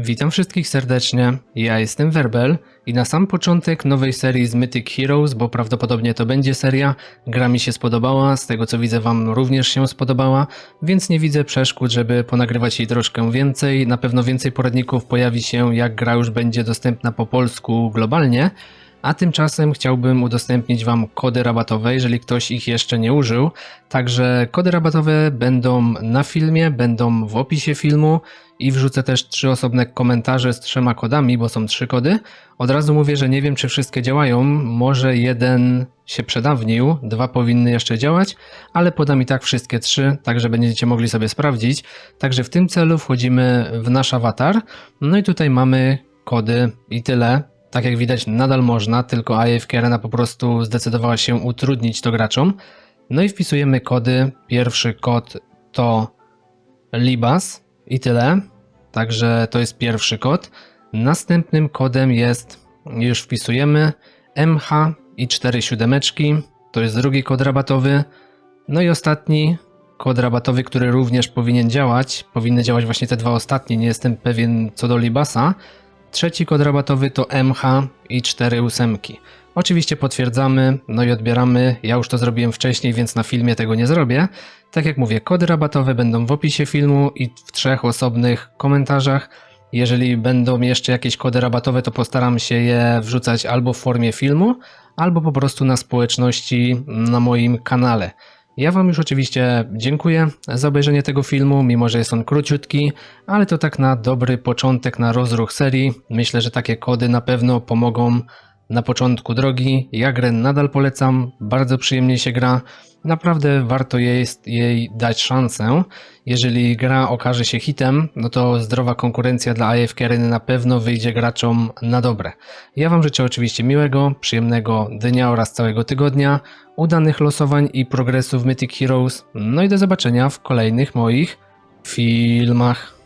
Witam wszystkich serdecznie, ja jestem Werbel i na sam początek nowej serii z Mythic Heroes, bo prawdopodobnie to będzie seria, gra mi się spodobała, z tego co widzę wam również się spodobała, więc nie widzę przeszkód, żeby ponagrywać jej troszkę więcej, na pewno więcej poradników pojawi się jak gra już będzie dostępna po polsku globalnie, a tymczasem chciałbym udostępnić Wam kody rabatowe, jeżeli ktoś ich jeszcze nie użył. Także kody rabatowe będą na filmie, będą w opisie filmu i wrzucę też trzy osobne komentarze z trzema kodami, bo są trzy kody. Od razu mówię, że nie wiem, czy wszystkie działają. Może jeden się przedawnił, dwa powinny jeszcze działać, ale podam i tak wszystkie trzy, także będziecie mogli sobie sprawdzić. Także w tym celu wchodzimy w nasz awatar. No i tutaj mamy kody i tyle. Tak jak widać, nadal można, tylko AFK Arena po prostu zdecydowała się utrudnić to graczom. No i wpisujemy kody. Pierwszy kod to Libas i tyle. Także to jest pierwszy kod. Następnym kodem jest, już wpisujemy, MH i 4 siódemeczki. To jest drugi kod rabatowy. No i ostatni kod rabatowy, który również powinien działać. Powinny działać właśnie te dwa ostatnie, nie jestem pewien co do Libasa. Trzeci kod rabatowy to MH i 4 ósemki. Oczywiście potwierdzamy, no i odbieramy. Ja już to zrobiłem wcześniej, więc na filmie tego nie zrobię. Tak jak mówię, kody rabatowe będą w opisie filmu i w trzech osobnych komentarzach. Jeżeli będą jeszcze jakieś kody rabatowe, to postaram się je wrzucać albo w formie filmu, albo po prostu na społeczności na moim kanale. Ja Wam już oczywiście dziękuję za obejrzenie tego filmu, mimo że jest on króciutki, ale to tak na dobry początek, na rozruch serii. Myślę, że takie kody na pewno pomogą na początku drogi. Ja grę nadal polecam, bardzo przyjemnie się gra. Naprawdę warto jest jej dać szansę. Jeżeli gra okaże się hitem, no to zdrowa konkurencja dla AFK Areny na pewno wyjdzie graczom na dobre. Ja Wam życzę oczywiście miłego, przyjemnego dnia oraz całego tygodnia, udanych losowań i progresu w Mythic Heroes. No i do zobaczenia w kolejnych moich filmach.